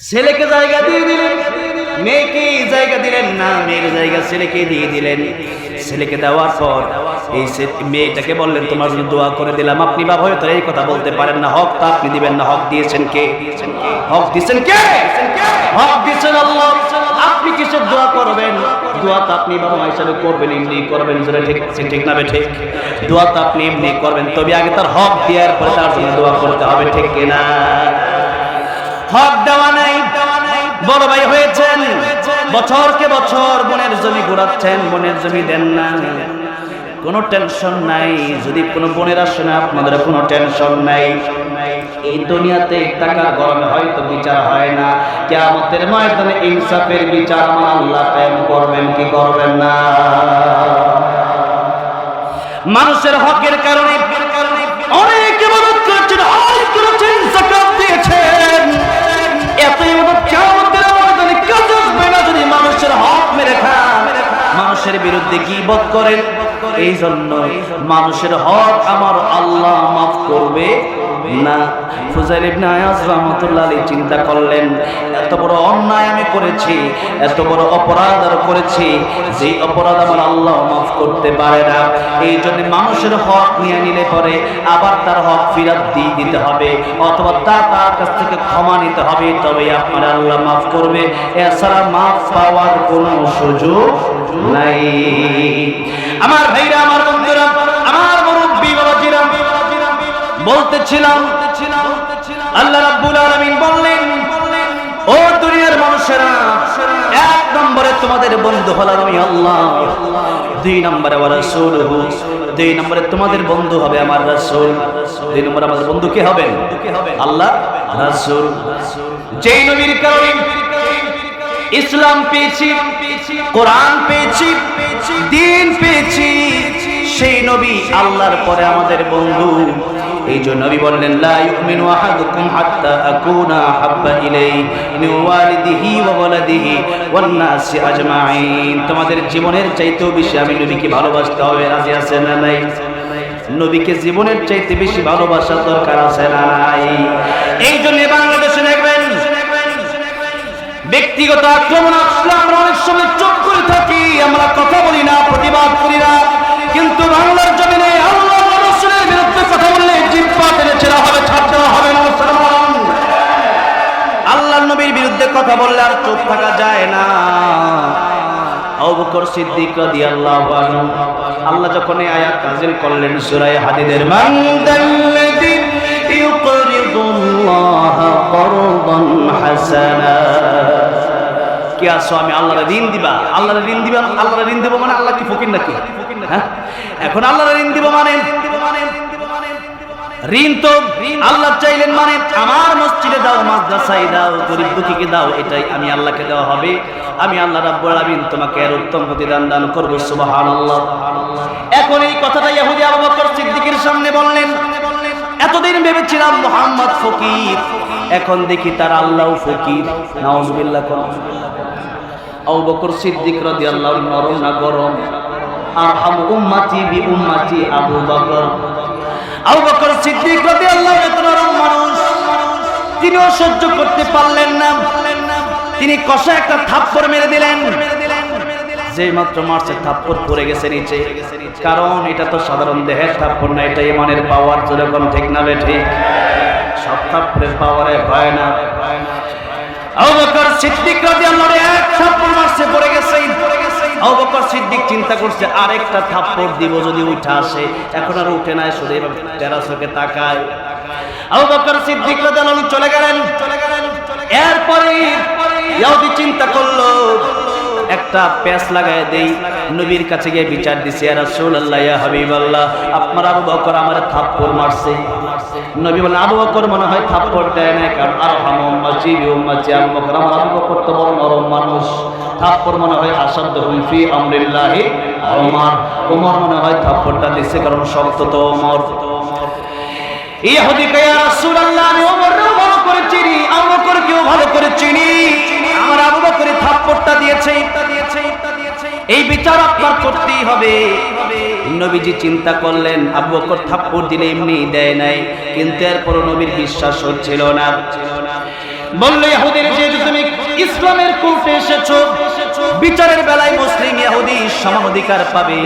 ছেলেকে জায়গা দিয়ে দিলেন, মেয়েকে জায়গা দিলেন না, মেয়ের জায়গা ছেলেকে দিয়ে দিলেন। ছেলেকে দেওয়ার পর এই মেয়েটাকে বললেন, তোমার জন্য দোয়া করে দিলাম। আপনি বাবা হয়তো এই কথা বলতে পারেন না। হক তা আপনি দিবেন না। হক দিয়েছেন কে? হক দিয়েছেন কে? হক দিয়েছেন আপনি কিসের দোয়া করবেন? দোয়া তো আপনি বাবা মা হিসাবে করবেন এমনি করবেন। যেটা ঠিক ঠিক না ঠিক? দোয়া তো আপনি এমনি করবেন। তবে আগে তার হক দেওয়ার পরে তার জন্য দোয়া করতে হবে, ঠিক কিনা? হক দেওয়া বড় ভাই হয়েছেন। বছর বোনের জমি ঘোরাচ্ছেন, বোনের জমি দেন না কোনো টেনশন নাই। যদি কোনো বোনের আসে না আপনাদের কোনো টেনশন নাই। এই দুনিয়াতে টাকার গরমে হয়তো বিচার হয় না। কেমতের ময়দানে ইনসাফের বিচার আমার আল্লাহ করবেন, কি করবেন না? মানুষের হকের কারণে অনেক ইবাদত বিরুদ্ধে কি বোধ করেন। এই জন্য মানুষের হক আমার আল্লাহ মাফ করবে না। ফুজাইল ইবনে আয়াজ রাহমাতুল্লাহ আলাইহি চিন্তা করলেন, এত বড় অন্যায় আমি করেছি, এত বড় অপরাধ আর করেছি যে অপরাধ আমার আল্লাহ মাফ করতে পারে না। এই জন্য মানুষের হক নিয়ে নিলে পরে আবার তার হক ফিরাত দিয়ে দিতে হবে, অথবা তা তার কাছ থেকে ক্ষমা নিতে হবে, তবে আপনার আল্লাহ মাফ করবে। এছাড়া মাফ পাওয়ার কোনো সুযোগ নাই। আমার ভাইরা, আমার বন্ধুরা, আমার মুরব্বী, বাবাজিরা, বলতেছিলাম আল্লাহ রাব্বুল আলামিন বললেন, ও দুনিয়ার মানুষেরা, এক নম্বরে তোমাদের বন্ধু হলাম আমি আল্লাহ, দুই নম্বরে আমার রাসূল, দুই নম্বরে তোমাদের বন্ধু হবে আমার রাসূল, দুই নম্বরে আমাদের বন্ধু কে হবেন? আল্লাহ, রাসূল। যেই নবীর কারণে ইসলাম পেয়েছি, কোরআন পেয়েছি, দিন পেয়েছি সেই নবী আল্লাহর পরে আমাদের বন্ধু। এই জন্য নবী বললেন, লা ইউমিনু আহাদুকুম হাত্তা আকুনা হাব্বা ইলাইহি ওয়ালিদিহি ওয়া ওয়ালাদিহি ওয়ান নাসি আজমাইন। তোমাদের জীবনের চাইতেও বেশি আমি নবীকে ভালোবাসতে হবে, রাজি আছেন না নাই? নবীকে জীবনের চাইতে বেশি ভালোবাসার দরকার আছে না নাই? এই জন্য বাংলাদেশে দেখবেন, ব্যক্তিগত আক্রমণ আসলে আমরা অনেক সময় চুপ করে থাকি, আমরা কথা বলি না, প্রতিবাদ করি না কিন্তু বাংলার জমিনে আল্লাহ রসুলের বিরুদ্ধে কথা বললে জিব্বা টেনে ছেড়া হবে ছাড় দেওয়া হবে না মুসলমান আল্লাহ নবীর বিরুদ্ধে কথা বললে আর চুপ থাকা যায় না। আবু বকর সিদ্দিক রাদিয়াল্লাহু আনহু, আল্লাহ যখন এই আয়াত নাযিল করলেন সূরা হাদিদের কি আসো আমি আল্লাহর ঋণ দিবা? আল্লাহর ঋণ দিবা? আল্লাহর ঋণ দিব মানে আল্লাহ কি ফকির নাকি? হ্যাঁ? এখন আল্লাহর ঋণ দিব মানে ঋণ তো আল্লাহ চাইলেন মানে আমার মসজিদে দাও মাদ্রাসায় দাও গরিব দুঃখীকে দাও এটাই আমি আল্লাহকে দেওয়া হবে। আমি আল্লাহ রাব্বুল আলামিন তোমাকে এর উত্তম প্রতিদান দান করব সুবহানাল্লাহ। এখন এই কথাটা ইহুদি আবু বকর সিদ্দিকের সামনে বললেন এতদিন ভেবেছিলাম মোহাম্মদ ফকির এখন দেখি তার আল্লাহ ফকির। নাউজুবিল্লাহ কোন আবু বকর সিদ্দিক রাদিয়াল্লাহু নরম না গরম? আরহাম উম্মতি বি উম্মতি আবু বকর। মানুষ। তিনিও সহ্য করতে পারলেন না। তিনি কষা একটা থাপ্পড় মেরে দিলেন। যে মাত্র মারছে, থাপ্পড় পড়ে গেছে নিচে। কারণ এটা তো সাধারণ দেহের থাপ্পড় না এটা ইমানের পাওয়ার, যেরকম ঠিক না ঠিক সব থাপ্পড়ের পাওয়ারে হয় না। আবু বকর সিদ্দিক রাদিয়াল্লাহু এক থাপ্পড় পড়ে আবু বকর সিদ্দিক চিন্তা করছে, আরেকটা থাপ্পড় দিব যদি উঠে আসে। এখন আর উঠে নাই, শুধু এভাবে টেরাসকে তাকায়। আবু বকর সিদ্দিক রাদিয়াল্লাহু চলে গেলেন চলে গেলেন। এরপরে ইহুদি চিন্তা করল, একটা প্যাস লাগায় দেই, নবীর কাছে গিয়ে বিচার দিছে, ইয়া রাসূলুল্লাহ, ইয়া হাবিবাল্লাহ, আপনার আবু বকর আমার থাপ্পড় মারছে। নবী বলেন, আবু বকর মনে হয় থাপ্পড় দেয় না কারণ আরহাম উম্মতি, বি উম্মতি, আবু বকর আমার আবু বকর তো বড় নরম মানুষ। থাপ্পড় মনে হয় আসাদ ফি আমরিল্লাহি ওমর ওমর মনে হয় থাপ্পড়টা দিচ্ছে কারণ শক্ত তো ওমর ইহুদি কে রাসূলুল্লাহ, আমি ওমরও ভালো করে চিনি, আবু বকরকেও ভালো করে চিনি। আমার আবু বকরে থাপ্পড়টা দিয়েছে, এই বিচার আপনার করতেই হবে। নবীজি চিন্তা করলেন, আবু বকর থাপ্পড় দিলে এমনি দেয় নাই। কিন্তু এরপর নবীর বিশ্বাস হচ্ছিল না। বলল, ইহুদির যে তুমি ইসলামের কোর্টে এসেছ, বিচারের বেলায় মুসলিম ইহুদি সমান অধিকার পাবে।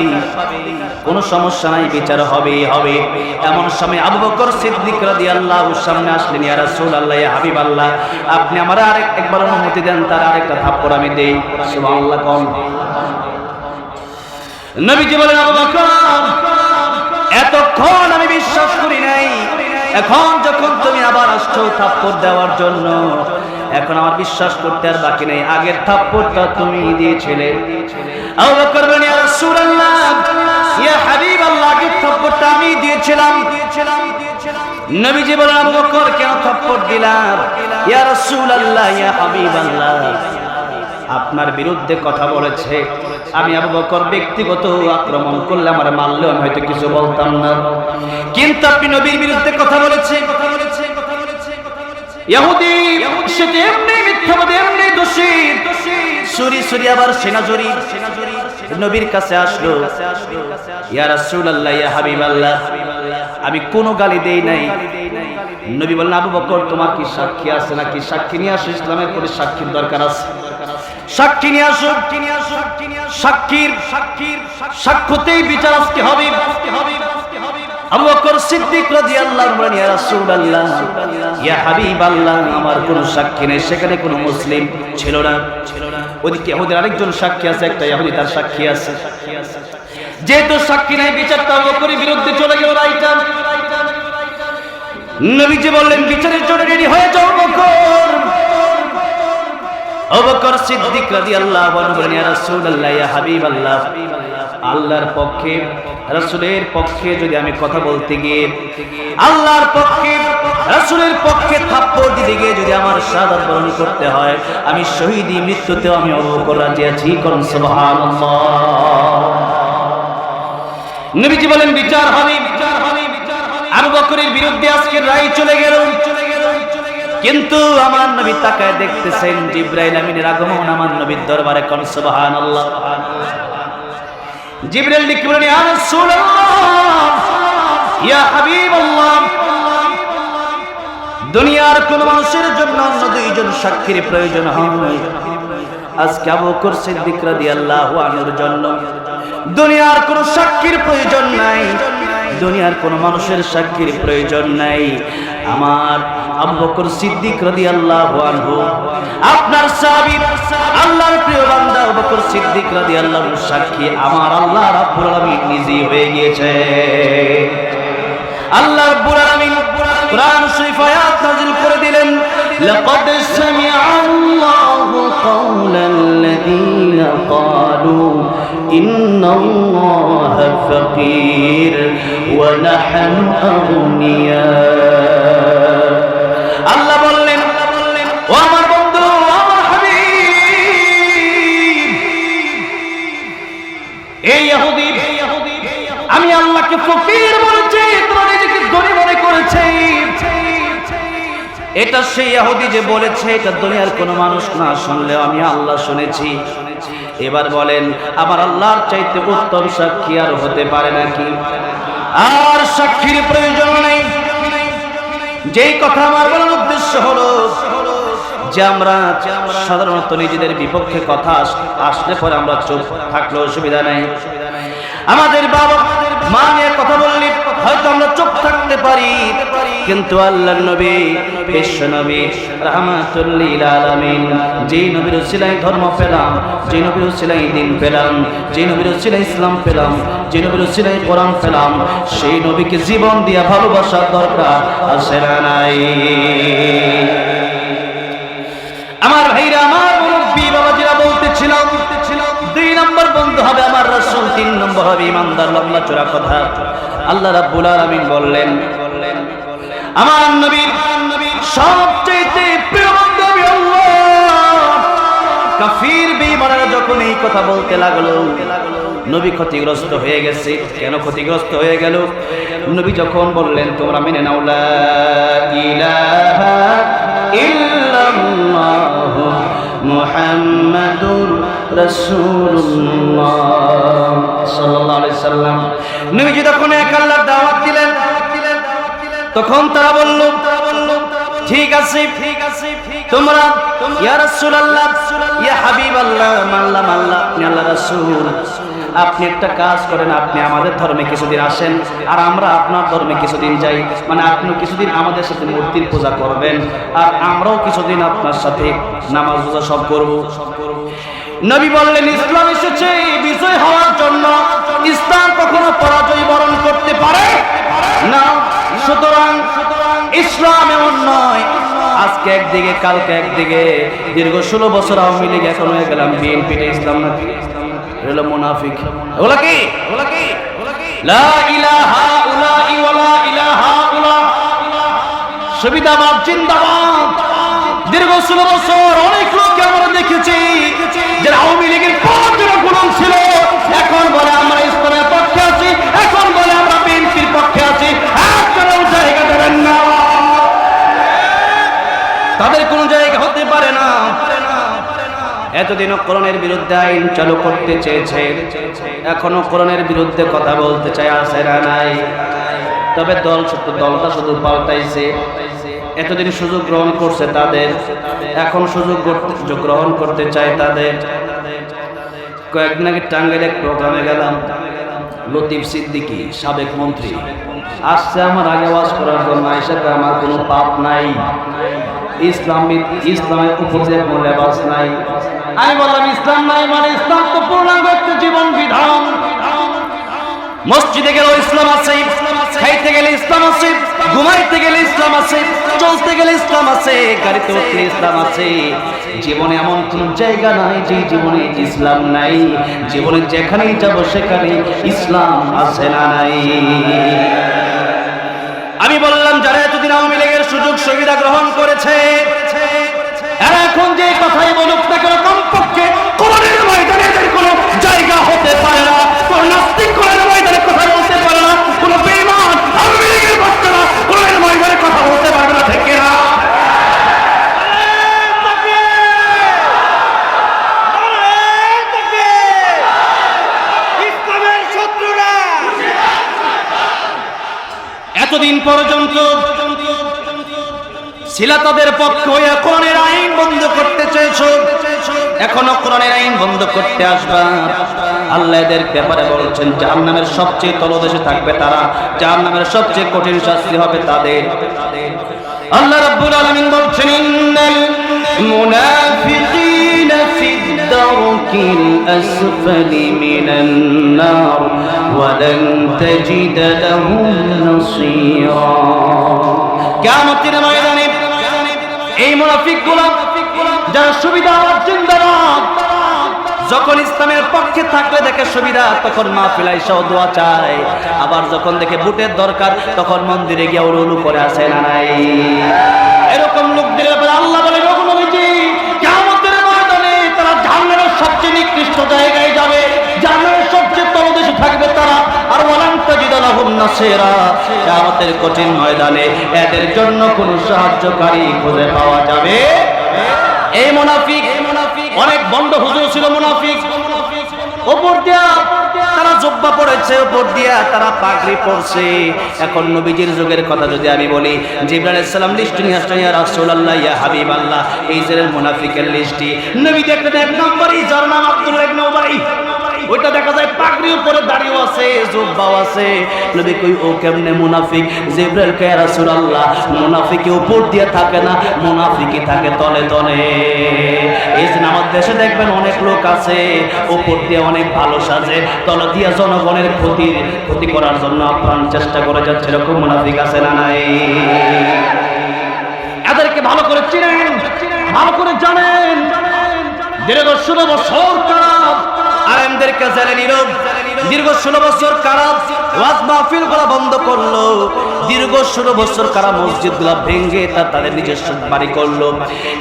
কোনো সমস্যা নাই, বিচার হবে হবে। এমন সময় আবু বকর সিদ্দিক রাদিয়াল্লাহু সামনে আসলেন, ইয়া রাসূলুল্লাহ, ইয়া হাবিবাল্লাহ, আপনি আমার আরেক একবার অনুমতি দেন, তার আরেকটা থাপ্পড় আমি দেই। সুবহানাল্লাহ, কোন। নবীজি বলেন, আবু বকর, এতক্ষণ আমি বিশ্বাস করি নাই। এখন যখন তুমি আবার আসছো থাপ্পড় দেওয়ার জন্য, এখন আমার বিশ্বাস করতে আর বাকি নেই। আগের থাপ্পড়টা তুমি দিয়েছিলে। আবু বকর বলেন, ইয়া রাসূলুল্লাহ, ইয়া হাবিবাল্লাহ, আগের থাপ্পড়টা আমি দিয়েছিলাম। নবীজি বলেন, আবু বকর, কেন থাপ্পড় দিলাম? ইয়া রাসূলুল্লাহ, ইয়া হাবিবাল্লাহ। আপনার বিরুদ্ধে কথা বলেছে। আমি আবু বকর ব্যক্তিগত আক্রমণ করলে আমার মারলেও আমি হয়তো কিছু বলতাম না। কিন্তু আপনি নবীর বিরুদ্ধে কথা বলেছে। দোষী। আবার সেনা জরি নবীর কাছে আমি কোনো গালি দেই নাই। নবী বললেন, আবু বকর, তোমার কি সাক্ষী আছে নাকি? সাক্ষী নিয়ে আসো, ইসলামের প্রতি সাক্ষীর দরকার আছে? সাক্ষী নিয়ে আসো সাক্ষীর সাক্ষীর সাক্ষ্যতেই বিচার আজকে হবে। আমার কোনো নেই। সেখানে কোনো মুসলিম ছিল না। ওদিকে ওদের আরেকজন সাক্ষী আছে, একটা ইহুদি, তার সাক্ষী আছে। যেহেতু সাক্ষী নাই, বিচারটা বিরুদ্ধে চলে গেল বললেন, বিচারের জন্য রেডি হয়ে যাও বকর। অবকর সিদ্দিক রাদিয়াল্লাহু আনহু বলেন, ইয়া রাসূলুল্লাহ, ইয়া হাবিবাল্লাহ। আল্লাহর পক্ষে, রাসূলের পক্ষে যদি আমি কথা বলতে গিয়ে, আল্লাহর পক্ষে, রাসূলের পক্ষে থাপ্পড় দিতে গিয়ে যদি আমার শাহাদাত বরণ করতে হয়, আমি শহীদি মৃত্যুতেও আমি অবকর রাজি আছি করুন সুবহানাল্লাহ। নবীজি বলেন, বিচার হবে বিচার হবে আবু বকরের বিরুদ্ধে আজকে রায় চলে গেল চলে গেল। কিন্তু আমার নবী তাকায় দেখতেছেন জিব্রাইল আমিনের আগমন আমার নবীর দরবারে কোন, সুবহানাল্লাহ। জিব্রাইল লিখে বলেন, ইয়া রাসূলুল্লাহ, ইয়া হাবিবাল্লাহ, দুনিয়ার কোন মানুষের জন্য অন্য দুইজন সাক্ষীর প্রয়োজন হয়। আজকে আবু বকর সিদ্দিক রাদিয়াল্লাহু আনহুর জন্য দুনিয়ার কোন সাক্ষীর প্রয়োজন নাই। দুনিয়ার কোন মানুষের সাক্ষীর প্রয়োজন নাই। আমার আবু বকর সিদ্দিক রাদিয়াল্লাহু আনহু, আপনার সাহাবী, আল্লাহর প্রিয় বান্দা আবু বকর সিদ্দিক রাদিয়াল্লাহু সাক্ষী আমার আল্লাহ রাব্বুল আলামিন নিজেই হয়ে গিয়েছে। আল্লাহ রাব্বুল আলামিন কোরআন শরীফ আয়াত নাযিল করে দিলেন, লাকাদ সামিআ قول الذين قالوا إن الله فقير ونحن أغنياء. এটা সেই ইহুদি যে বলেছে, এটা দুনিয়ার কোনো মানুষ না শুনলেও আমি আল্লাহ শুনেছি। এবার বলেন আমার আল্লাহর চাইতে উত্তম সাক্ষী আর হতে পারে নাকি? আর সাক্ষীর প্রয়োজন নেই। যেই কথা আমার বলার উদ্দেশ্য হলো যে আমরা সাধারণত নিজেদের বিপক্ষে কথা আসলে পরে আমরা চুপ থাকলে অসুবিধা নেই। আমাদের বাবা মা নিয়ে কথা বললে, হয়তো আমরা চুপ থাকতে পারি। কিন্তু আল্লাহ নবী, বিশ্ব নবী, রহমাতুল্লিল আলামিন নবীর উসিলাই ধর্ম পেলাম যে নবীর উসিলাই দিন পেলাম যে নবীর উসিলাই ইসলাম পেলাম যে নবীর উসিলাই কোরআন পেলাম, সেই নবীকে জীবন দিয়া ভালোবাসার দরকার আছে না নাই? আমার ভাইরা, আমার রাসূল তিন নম্বর হবে ইমানদার, লম্বা চোরা কথা। আল্লাহ রাব্বুল আলামিন বললেন, আমার নবীর সবচেয়ে প্রিয় বন্ধু আমি আল্লাহ। কাফির বেঈমানেরা যখন এই কথা বলতে লাগল, নবী ক্ষতিগ্রস্ত হয়ে গেছে। কেন ক্ষতিগ্রস্ত হয়ে গেল? নবী যখন বললেন, তোমরা মেনে নাও, লা ইলাহা ইল্লাল্লাহ মুহাম্মাদুর তখন তারা ঠিক আছে ঠিক আছে আপনি একটা কাজ করেন, আপনি আমাদের ধর্মে কিছুদিন আসেন, আর আমরা আপনার ধর্মে কিছুদিন যাই। মানে আপনি কিছুদিন আমাদের সাথে মূর্তির পূজা করবেন, আর আমরাও কিছুদিন আপনার সাথে নামাজ পূজা সব করব। নবী বললেন, ইসলাম এসেছে বিজয় হওয়ার জন্য ইসলাম কখনো পরাজয় বরণ করতে পারে? না, সুতরাং ইসলাম এমন নয়। আজকে একদিকে, কালকে একদিকে, দীর্ঘ ষোলো বছর আওয়ামী লীগ এখন হয়ে গেলাম বিএনপিতে ইসলাম নাকি হলো মুনাফিক। ওগুলা কি? ওগুলা কি লা ইলাহা জিন্দাবাদ। দীর্ঘ ষোলো বছর অনেক লোককে আমরা দেখেছি। যারা আওয়ামী লীগের পথের গুণন ছিল। এখন বলে আমরা ইসলামের পক্ষে আছি, এখন বলে আমরা বিএনপির পক্ষে আছি। একজনের জায়গা দেবেন না। তাদের কোনো জায়গা হতে পারে না। এতদিনও করণের বিরুদ্ধে আইন চালু করতে চেয়েছে। এখনও করণের বিরুদ্ধে কথা বলতে চায় আসে না নাই? তবে দল শুধু, দলটা শুধু পাল্টাইছে। এতদিন সুযোগ গ্রহণ করছে তাদের, এখন সুযোগ গ্রহণ করতে চায় তাদের। কয়েকদিন আগে টাঙ্গাইল এক প্রোগ্রামে গেলাম। লতিফ সিদ্দিকী, সাবেক মন্ত্রী। আসছে আমার আগে ওয়াজ করার জন্য। আইসাকে আমার কোনো পাপ নাই। ইসলামী ইসলামের উপর কোনো লেবাস নাই। আমি বললাম, ইসলাম নাই মানে ইসলাম তো পূর্ণাঙ্গ জীবন বিধান। মসজিদে গেলেও ইসলাম আছে। খাইতে গেলে ইসলাম আছে, ঘুমাইতে গেলে ইসলাম আছে, চলতে গেলে ইসলাম আছে, গাড়িতে উঠলে ইসলাম আছে। জীবনে এমন কোন জায়গা নাই যে জীবনে ইসলাম নাই। জীবনে যেখানেই যাব সেখানে ইসলাম আছে না নাই। আমি বললাম, যারা এতদিন আওয়ামী লীগের সুযোগ সুবিধা গ্রহণ করেছে এখন যে কথাই বলুক না কেন, কমপক্ষে কোরআনের ময়দানে এদের কোনো জায়গা হতে পারে না কোন নাস্তিক কোরআনের ময়দানে কথা বলতে পারে না কোন বেঈমান আওয়ামী লীগের বাচ্চারা কোরআনের ময়দানে কথা বলতে পারবে না ঠিক না ইসলামের শত্রুরা এতদিন পর্যন্ত ছিল তাদের পক্ষ হয়ে কোরআনের আইন বন্ধ করতে চেয়েছ? এখনও কোরআনের আইন বন্ধ করতে আসবা? আল্লাহ এদের ব্যাপারে বলছেন, জাহান্নামের সবচেয়ে তলদেশে থাকবে তারা। জাহান্নামের সবচেয়ে কঠিন শাস্তি হবে তাদের। আল্লাহ রাব্বুল আলামিন বলছেন, ইন্নাল মুনাফিকিনা ফিদ দারকিল আসফালি মিনান নার, ওয়া লান তাজিদ লাহুম নাসীরা। কিয়ামতের ময়দানে এই মুনাফিকগুলো, যারা সুবিধা জিন্দাবাদ যখন ইসলামের পক্ষে থাকলে দেখে সুবিধা, তখন মাহফিল আইসাও দোয়া চায়। আবার যখন দেখে বুটের দরকার, তখন মন্দিরে গিয়ে উলু করে আসে না নাই। এরকম লোকদের আল্লাহ বলে তারা জাহান্নামের সবচেয়ে নিকৃষ্ট জায়গায় যাবে। জাহান্নামের সবচেয়ে তলদেশে থাকবে তারা। কিয়ামতের কঠিন ময়দানে এদের জন্য কোনো সাহায্যকারী খুঁজে পাওয়া যাবে? এই মুনাফিক, অনেক বন্ড হুজুর ছিল মুনাফিক। ওপর তারা জব্বা পড়েছে, ওপর দিয়া তারা পাগড়ি পড়ছে এখন নবীজির যুগের কথা যদি আমি বলি আলাইহিস লিস্ট নিয়ে আসছেন ইয়া রাসূলুল্লাহ, ইয়া হাবিবাল্লাহ এই যে মুনাফিকের লিস্টটি। নবী দেখলেন এক নম্বরই, যার নাম আব্দুল্লাহ ওইটা দেখা যায় পাগড়ির উপরে দাঁড়িয়ে আছে, জুব্বাও আছে। নবী কই, ও কেমনে মুনাফিক? জিবরাইল কে রাসূলুল্লাহ, মুনাফিকে উপর দিয়ে থাকে না মুনাফিকি থাকে তলে তলে। এই যে আমাদের দেশে দেখবেন অনেক লোক আছে, উপর দিয়ে অনেক ভালো সাজে, তলে দিয়ে জনগণের ক্ষতির ক্ষতি করার জন্য আপ্রাণ চেষ্টা করে যাচ্ছে। এরকম মুনাফিক আছে না নাই? এদেরকে ভালো করে চিনেন, ভালো করে জানেন। দীর্ঘ ষোলো বছর কারাপ জেলে নিল। দীর্ঘ ষোলো বছর কারাপ ওয়াজ মাহফিলগুলা বন্ধ করল। দীর্ঘ ষোলো বছর কারা মসজিদগুলা তার তাদের নিজস্ব বাড়ি করল।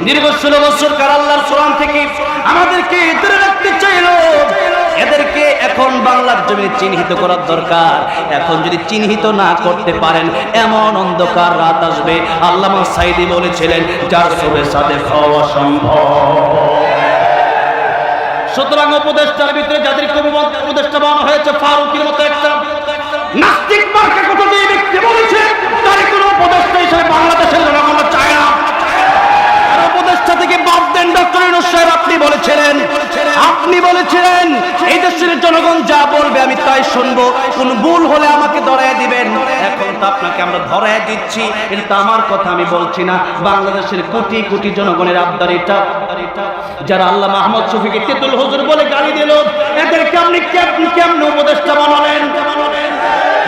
দীর্ঘ ষোলো বছর কারা আল্লাহর থেকে আমাদেরকে দূরে রাখতে এদেরকে এখন বাংলার জমি চিহ্নিত করার দরকার। এখন যদি চিহ্নিত না করতে পারেন, এমন অন্ধকার রাত আসবে। আল্লামা সাইদি বলেছিলেন, যার সবে সাথে খাওয়া সম্ভব। সুতরাং উপদেষ্টার ভিতরে যাদের উপদেষ্টা বানানো হয়েছে, ফারুকের মতো একটা নাস্তিক মার্কা কথা যে ব্যক্তি বলেছে, তার কোনো উপদেষ্টা হিসেবে বাংলাদেশের জনগণ চায় না। আপনি বলেছিলেন আপনি বলেছিলেন, এই দেশের জনগণ যা বলবে আমি তাই শুনব। কোন ভুল হলে আমাকে ধরায় দিবেন। এখন তো আপনাকে আমরা ধরায় দিচ্ছি এটা আমার কথা আমি বলছি না। বাংলাদেশের কোটি কোটি জনগণের আবদার এটা। যারা আল্লাহ মাহমদ শফিকে তেতুল হজুর বলে গালি দিল এদের কেমনি কেমনি কেমনি উপদেষ্টা বানালেন?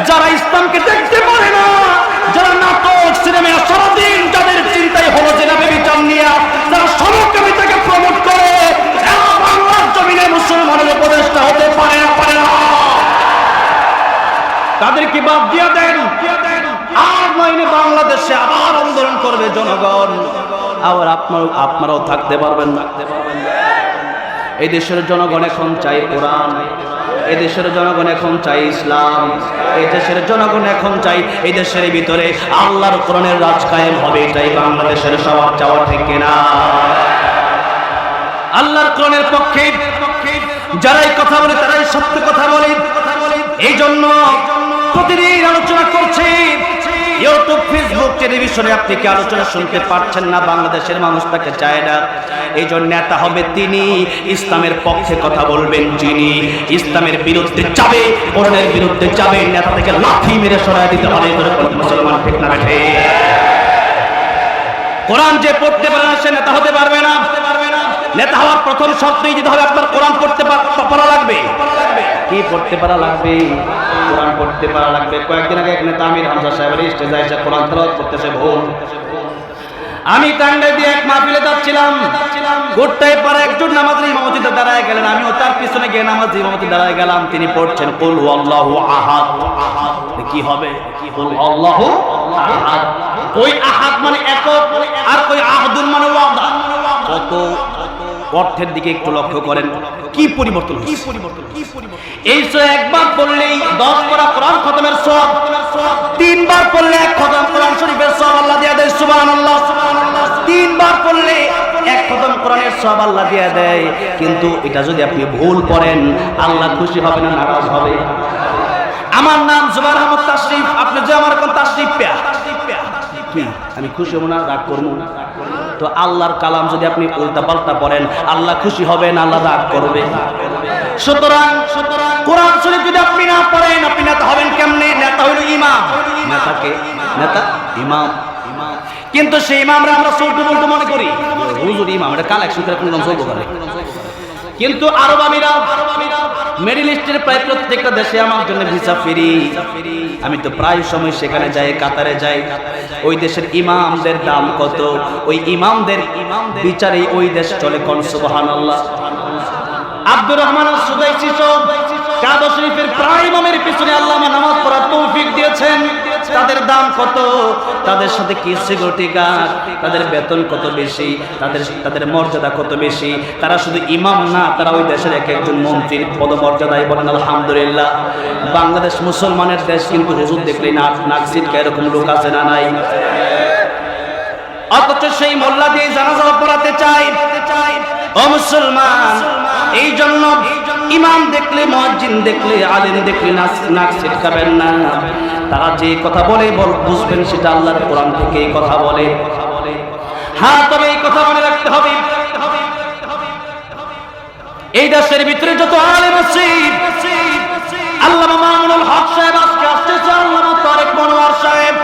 যারা ইসলামকে দেখতে পারে না, যারা নাটক, সিনেমা, সারাদিন যাদের চিন্তায় হলো যে না বিচার নিয়ে, যারা সমকামিতাকে প্রমোট করে বাংলার জমিনে মুসলমানের উপদেষ্টা হতে পারে না পারে না। তাদেরকে বাদ দিয়ে দেন। আর নইলে বাংলাদেশে আবার আন্দোলন করবে জনগণ। আবার আপনার আপনারাও থাকতে পারবেন না। এই দেশের জনগণ এখন চাই কোরআন। দেশের জনগণ এখন চাই ইসলাম। এই দেশের জনগণ এখন চাই এই দেশের ভিতরে আল্লাহর কোরআনের রাজ কায়েম হবে, এটাই বাংলাদেশের সবার চাওয়া, ঠিক কিনা আল্লাহর কোরআনের পক্ষে যারাই কথা বলে, তারাই সত্য কথা বলে। এই জন্য প্রতিদিন আলোচনা করছি। ইউটিউব, ফেসবুক, টেলিভিশনে আপনি কি আলোচনা শুনতে পারছেন না? বাংলাদেশের মানুষ তাকে চায় না। এই জন্য নেতা হবে তিনি। ইসলামের পক্ষে কথা বলবেন যিনি। ইসলামের বিরুদ্ধে যাবে কোরআনের বিরুদ্ধে যাবে। নেতা থেকে লাঠি মেরে সরাই দিতে হবে। মুসলমান ঠিক না বেঠে কোরআন যে পড়তে পারে না, সে নেতা হতে পারবে না। নেতা হওয়ার প্রথম শর্তই দিতে হবে আপনার কোরআন পড়তে পারা লাগবে। কি পড়তে পারা লাগবে? কোরআন পড়তে পারা লাগবে। কয়েকদিন আগে এক নেতা আমির হামজা সাহেবের স্টেজে এসে কোরআন তেলাওয়াত করতেছে ভুল আমি টাঙ্গাই দিয়ে এক মাহফিলে যাচ্ছিলাম। গোটাই পারে একজন নামাজের ইমামতিতে দাঁড়ায় গেলেন। আমিও তার পিছনে গিয়ে নামাজ ইমামতি দাঁড়ায় গেলাম। তিনি পড়ছেন, কুল আল্লাহু আহাদ। কি হবে? কুল আল্লাহু আহাদ। ওই আহাদ মানে একক? আর ওই আহাদুন মানে ওয়াদা? কত অর্থের দিকে একটু লক্ষ্য করেন। কি পরিবর্তন কি পরিবর্তন কি পরিবর্তন এই সো একবার পড়লেই দশ পড়া কোরআন খতমের সব, তিনবার পড়লে এক খতম কোরআন শরীফের সব আল্লাহ দিয়া দেয়, সুবহানাল্লাহ। তিনবার পড়লে এক খতম কোরআনের সব আল্লাহ দিয়া দেয়। কিন্তু এটা যদি আপনি ভুল পড়েন, আল্লাহ খুশি হবে না নারাজ হবে? আমার নাম জুবার আহমদ তাশরিফ, আপনি যে আমার কোন তাশরিফ পেয়া? কি? আমি খুশি হব না, রাগ করব না। তো আল্লাহর কালাম যদি আপনি উল্টা পাল্টা পড়েন, আল্লাহ খুশি হবেন আল্লাহ রাগ করবে। সুতরাং কোরআন শরীফ যদি আপনি না পড়েন, আপনি নেতা হবেন নেতা হইল ইমাম। নেতাকে নেতা? ইমাম। কিন্তু সেই ইমামরা আমরা বলটু মনে করি হুজুর ইমাম, এটা কালেকশন করে কিন্তু আরব আমিরাত মিডল ইস্টের প্রায় প্রত্যেকটা দেশে আমার জন্য ভিসা ফ্রি আমি তো প্রায় সময় সেখানে যাই, কাতারে যাই। ওই দেশের ইমামদের দাম কত? ওই ইমামদের বিচারে ওই দেশ চলে কোন? সুবহানাল্লাহ। আব্দুর রহমান সুদাইসি সব কাবা শরীফের প্রায় ইমামের পিছনে আল্লাহ নামাজ পড়ার তৌফিক দিয়েছেন। তাদের দাম কত? তাদের সাথে কি সিকিউরিটি গার্ড তাদের বেতন কত বেশি? তাদের তাদের মর্যাদা কত বেশি? তারা শুধু ইমাম না, তারা ওই দেশের এক একজন মন্ত্রীর পদমর্যাদায় বলেন, আলহামদুলিল্লাহ। বাংলাদেশ মুসলমানের দেশ কিন্তু হুজুর দেখলে নাক নাক সিটকা এরকম লোক আছে না নাই? অথচ সেই মোল্লা দিয়ে জানাজা পড়াতে চাই ও মুসলমান, এই জন্য ইমাম দেখলে মসজিদ দেখলে, আলেম দেখলে নাক ছিটকাবেন না। তারা যে কথা বলে বুঝবেন সেটা আল্লাহর কোরআন থেকে এই কথা বলে। হ্যাঁ তবে এই কথা মনে রাখতে হবে। এই দেশের ভিতরে যত আলেম আছে, আল্লামা মামুনুল হক সাহেব আজকে আসতেছে তারেক মনোয়ার সাহেব।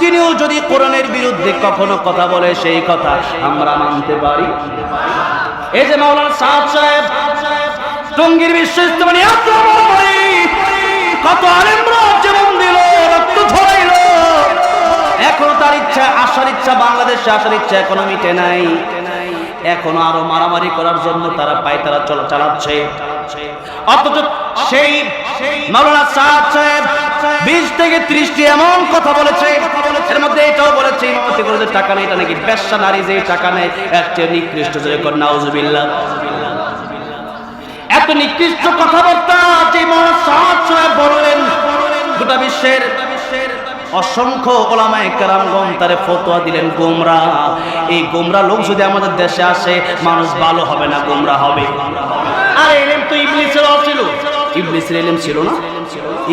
তিনিও যদি কোরআনের বিরুদ্ধে কখনো কথা বলে সেই কথা আমরা মানতে পারি। এই যে মাওলানা সাহেব সাহেব কত আলেমরা জীবন দিল রক্ত ঝরাইল এখনও তার ইচ্ছা, আসার ইচ্ছা, বাংলাদেশে আসার ইচ্ছা এখনও মিটে নাই। এখনও আরও মারামারি করার জন্য তারা পায়তারা চল চালাচ্ছে। অথচ সেই মাওলানা সাহেব সাহেব বিশ থেকে ত্রিশটি এমন কথা বলেছে, এর মধ্যে এটাও বলেছে, ইমামতি করে টাকা নেই, এটা নাকি ব্যবসা নারী যে টাকা নেয়, এর নিকৃষ্ট যে নাউজুবিল্লাহ। এত নিকৃষ্ট কথাবার্তা যে মহান সাহাব সাহেব বললেন, গোটা বিশ্বের অসংখ্য ওলামায়ে কেরামগণ তারে ফতোয়া দিলেন, গোমরা, এই গোমরা লোক যদি আমাদের দেশে আসে, মানুষ ভালো হবে না, গোমরা হবে। আর এলেম তো ইবলিসের ছিল। ইবলিসের এলেম ছিল না?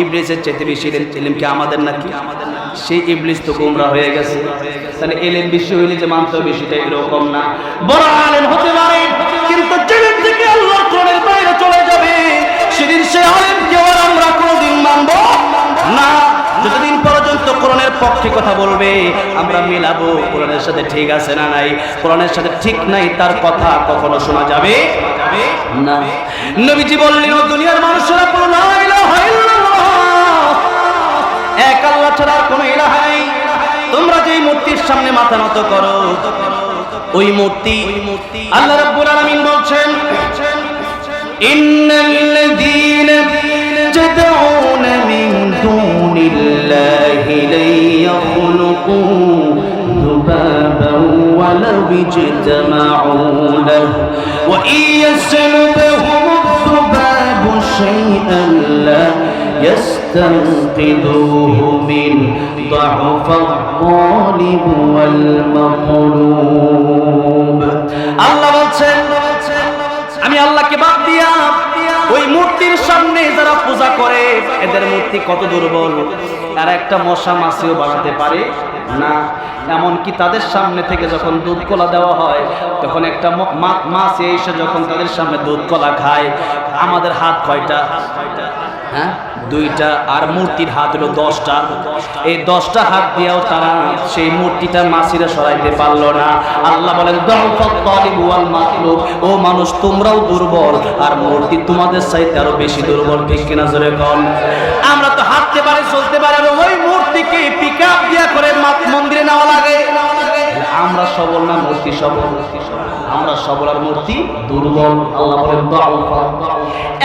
ইবলিসের চেয়ে বেশি এলেম কি আমাদের নাকি? সেই ইবলিস তো গুমরা হয়ে গেছে। তাহলে এলেম বেশি হইলে যে মানতে হবে সেটা এরকম না। বড় আলেম হতে পারে, কিন্তু থেকে আল্লাহ কোরআনের পক্ষে কথা বলবে, আমরা মিলাবো, কোরআনের সাথে ঠিক আছে না নাই, কোরআনের সাথে ঠিক নাই, তার কথা কখনো শোনা যাবে না। নবীজি বললেন দুনিয়ার মানুষেরা ইল্লাল্লাহ। এক আল্লাহ ছাড়া কোনো ইলাহা নেই। তোমরা যেই মূর্তির সামনে মাথা নত করো, ওই মূর্তি আল্লাহ রাব্বুল আলামিন বলছেন ইন্নাল্লাযীনা ولو اجتمعوا له وإن يسلبهم الذباب شيئا لا يستنقذوه من ضعف الطالب والمطلوب الله বলছেন আমি আল্লাহকে বাদ দিয়া ওই মূর্তির সামনে যারা পূজা করে এদের মূর্তি কত দুর্বল তারা একটা মশা মাছিও বানাতে পারে না, এমনকি তাদের সামনে থেকে যখন দুধ কলা দেওয়া হয়, তখন একটা মাছ এসে যখন তাদের সামনে দুধ কলা খায়। আমাদের হাত কয়টা? হ্যাঁ? দুইটা আর মূর্তির হাত হলো দশটা। এই দশটা হাত দিয়েও তারা সেই মূর্তিটা মাসিরা সরাইতে পারল না। আল্লাহ বলেন। ও মানুষ, তোমরাও দুর্বল, আর মূর্তি তোমাদের চাইতে আরও বেশি দুর্বল, ঠিক কিনা জোরে কন? আমরা তো হাঁটতে পারি, চলতে পারি ওই মূর্তিকে পিক আপ দিয়া করে মন্দিরে নেওয়া লাগে। আমরা সবল না, মূর্তি সবল? আমরা সবল আর মূর্তি দুর্বল। আল্লাহ বলেন।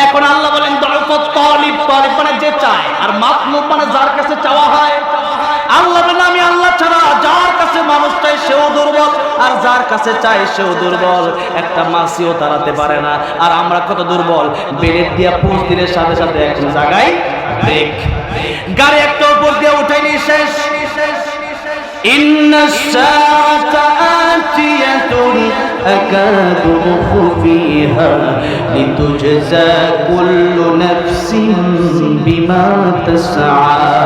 এখন আল্লাহ বলেন দউফা তালিব তালিব মানে যে চায় আর মাতলুব মানে যার কাছে চাওয়া হয় আল্লাহ নামে আল্লাহ ছাড়া যার কাছে মানুষ চাই সেও দুর্বল, আর যার কাছে চাই সেও দুর্বল। একটা মাসিও তাড়াতে পারে না, আর আমরা কত দুর্বল? বেলেট দিয়ে পুষ দিলে সাথে সাথে এক জায়গায় ব্রেক গাড়ি একটা উপর দিয়ে উঠাইনি শেষ। إن الساعة آتية أكاد أخفيها لتجزى كل نفس بما تسعى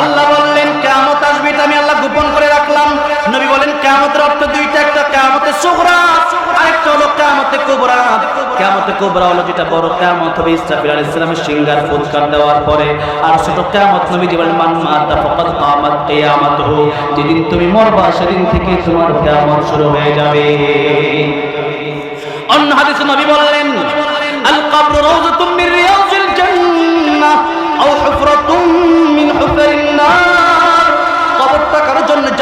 আল্লাহ বললেন কেমত আসবে এটা আমি আল্লাহ গোপন করে রাখলাম নবী বলেন কেমতের অর্থ দুইটা একটা কেমতের সোহরা আরেকটা যেদিন তুমি মরবা, সেদিন থেকে তোমার কিয়ামত শুরু হয়ে যাবে। অন্য হাদিসে নবী বললেন আল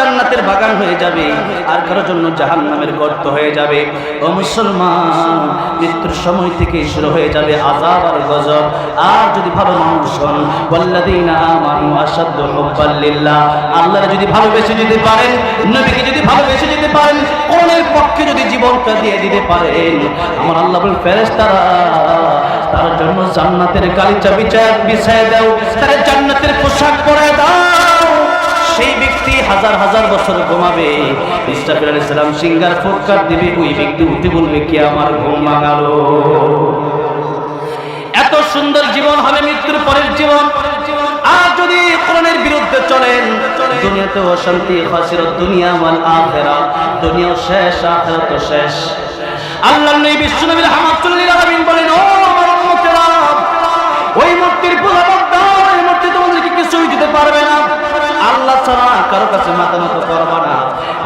জান্নাতের বাগান হয়ে যাবে আর কারোর জন্য জাহান্নামের গর্ত হয়ে যাবে। ও মুসলমান, মৃত্যুর সময় থেকে শুরু হয়ে যাবে আযাব আর গজব। আর যদি ভালো মানুষ হন, ওয়াল্লাযীনা আমানু আশাদ্দু হুব্বাল লিল্লাহ। আল্লাহর যদি ভালোবেসে যেতে পারেন, নবীকে যদি ভালোবেসে যেতে পারেন কোনের পক্ষে যদি জীবনটা দিয়ে দিতে পারেন, আমার আল্লাহ বলেন, ফেরেশতারা, তার জন্য জান্নাতের গালিচা বিচার বিছায় দাও, তার জান্নাতের পোশাক পরে দাও। সেই ব্যক্তি হাজার হাজার বছর ঘুমাবে। ইসরাফিল সালাম সিঙ্গার ফুৎকার দিবে, ওই ব্যক্তি উঠে বলবে, কি আমার ঘুম ভাঙালো? এত সুন্দর জীবন হবে মৃত্যুর পরের জীবন। আর যদি কোরআনের বিরুদ্ধে চলেন দুনিয়াতে অশান্তি দুনিয়া দুনিয়াও শেষ শেষ। আল্লাহ রাহমাতুল্লাহ আলামিন বলেন, ও আমার উম্মতেরা, ওই ওই তোমাদেরকে কিছুই দিতে পারবে না। আল্লাহ ছাড়া কারও কাছে মাথা নত করবা না।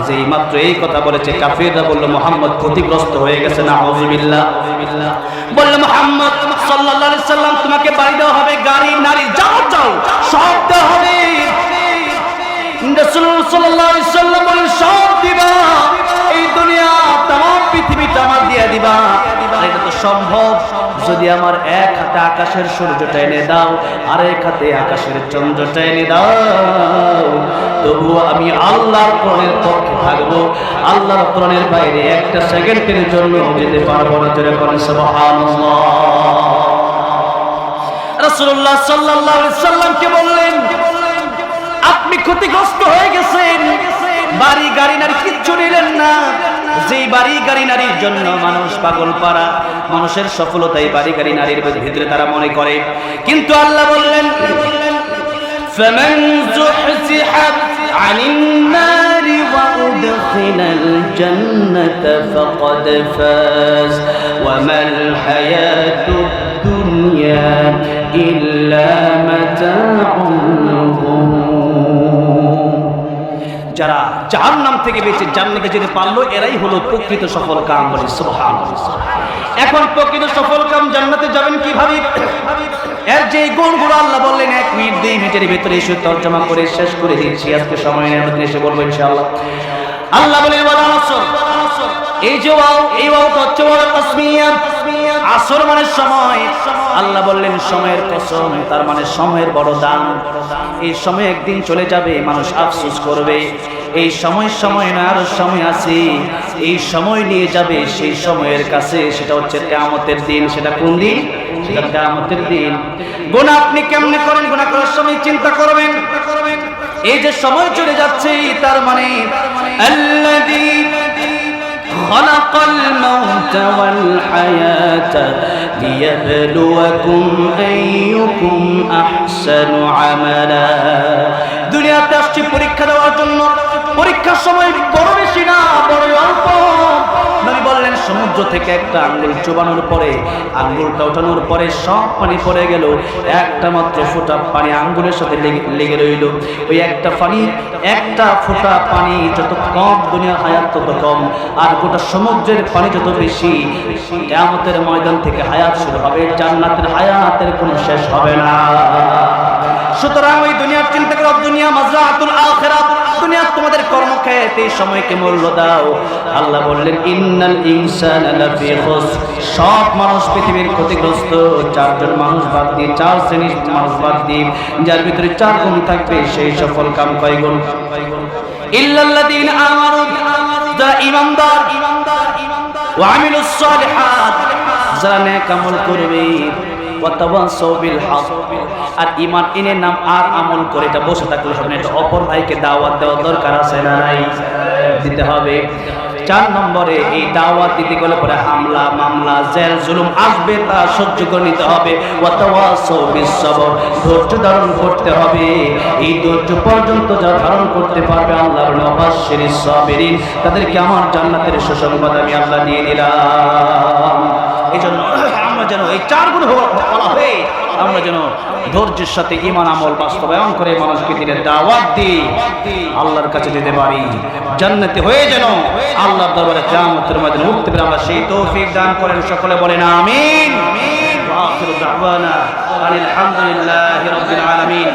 যেই মাত্র এই কথা বলেছে, কাফিররা বলল, মোহাম্মদ ক্ষতিগ্রস্ত হয়ে গেছে না হজবিল্লাহ বলল, মোহাম্মদ সাল্লাল্লাহু আলাইহি সাল্লাম, তোমাকে বাড়ি দেওয়া হবে, গাড়ি, নারী, যাও যাও, সব দেওয়া হবে। সব দিবা, এই দুনিয়া, তাম, পৃথিবীটা আমার দিয়ে দিবা। সম্ভব? যদি আমার এক হাতে আকাশের সূর্যটা এনে দাও আর এক হাতে আকাশের চন্দ্রটা এনে দাও, তবুও আমি আল্লাহর কোরআনের পক্ষে থাকব। আল্লাহর কোরআনের বাইরে একটা সেকেন্ডের জন্য যেতে পারব না, জোরে করেন সাল্লামকে বললেন, আপনি ক্ষতিগ্রস্ত হয়ে গেছেন, বাড়ি গাড়ি নারী কিচ্ছু নিলেন না। যেই বাড়ি গাড়ি নারীর জন্য মানুষ পাগল পারা মানুষের সফলতাই বাড়ি গাড়ি নারীর ভিতরে তারা মনে করে কিন্তু আল্লাহ বললেন فمن زحزح عن النار وأدخل الجنة فقد فاز وما الحياة الدنيا إلا متاع الغرور যারা জাহান্নাম থেকে বেঁচে জান্নাতে যেতে পারল, এরাই হলো প্রকৃত সফল কাম বলে সুবহান এখন প্রকৃত সফল কাম জান্নাতে যাবেন কীভাবে? এর যে গুণগুলো আল্লাহ বললেন, এক মিনিট, দুই মিনিটের ভিতরে এসে তর্জমা করে শেষ করে দিচ্ছি। আজকে সময় নেই আমাদের এসে বলব ইনশাআল্লাহ। আল্লাহ এই যে এই ওয়াও তাসমিয়া। আসর মানে সময়। আল্লাহ বললেন, সময়ের কসম, তার মানে সময়ের বড় দান। এই সময় একদিন চলে যাবে, মানুষ আফসোস করবে। এই সময় সময় না আরও সময় আছে। এই সময় নিয়ে যাবে, সেই সময়ের কাছে, সেটা হচ্ছে কেয়ামতের দিন। সেটা কোন দিন? সেটা কেয়ামতের দিন। গুনাহ আপনি কেমনে করেন? গুনাহ করার সময় চিন্তা করবেন। এই যে সময় চলে যাচ্ছে, তার মানে আল্লাযী خلق الموت والحياة ليبلوكم أيكم أحسن عملا দুনিয়াতে আসছি পরীক্ষা দেওয়ার জন্য পরীক্ষার সময় সমুদ্র থেকে একটা আঙ্গুল চোবানোর পরে, আঙ্গুলটা ওঠানোর পরে সব পানি পড়ে গেল। একটা মাত্র ফোঁটা পানি আঙ্গুলের সাথে লেগে- রইল। ওই একটা পানি, একটা ফোঁটা পানি যত কম দুনিয়া হায়াত তত কম। আর গোটা সমুদ্রের পানি যত বেশি, কেয়ামতের ময়দান থেকে হায়াত শুরু হবে, জান্নাতের হায়াতের কোনো শেষ হবে না। সুতরাং ওই দুনিয়ার চিন্তা করো, দুনিয়া মাজরাতুল আখিরাত। দুনিয়া তোমাদের কর্মক্ষেত্রে সময়কে মূল্য দাও। আল্লাহ বললেন, ইন্নাল ইনসানা সব মানুষ পৃথিবীর ক্ষতিগ্রস্ত, চারজন মানুষ বাদ দিয়ে, চার শ্রেণির মানুষ বাদ দিয়ে, যার ভিতরে চার গুণ থাকবে, সেই সফল কাম কয় গুণ? ইল্লাল্লাযীনা আমানু, যারা ঈমানদার, ওয়া আমিলুস সালিহাত, যারা নেক আমল করবে আর ঈমান এনে নাম আর আমল করে এটা বসে থাকলে হবে এটা অপর ভাইকে দাওয়াত দেওয়া দরকার আছে না নাই? দিতে হবে। চার নম্বরে এই দাওয়াত দিতে গেলে পরে হামলা, মামলা, জেল, জুলুম আসবে তা সহ্য করে নিতে হবে। ধৈর্য ধারণ করতে হবে। এই ধৈর্য পর্যন্ত যা ধারণ করতে পারবে আল্লাহ সাবিরিন, তাদেরকে আমার জান্নাতের সুসংবাদ আমি আল্লাহ দিয়ে দিলাম। এই জন্য যেন এই চার গুণ বলা হয়ে আমরা যেন ধৈর্যের সাথে ইমান আমল বাস্তবায়ন করে মানুষকে দিনের দাওয়াত দিই। আল্লাহর কাছে যেতে পারি। জান্নাতে হয়ে যেন আল্লাহর দরবারে কিয়ামতের ময়দানে উঠতে পারে আল্লাহ সেই তৌফিক দান করেন, সকলে বলেন আমিন। ওয়া আখিরু দাওয়ানা আলহামদুলিল্লাহি হামদুলিল্লাহি রাব্বিল আলামিন।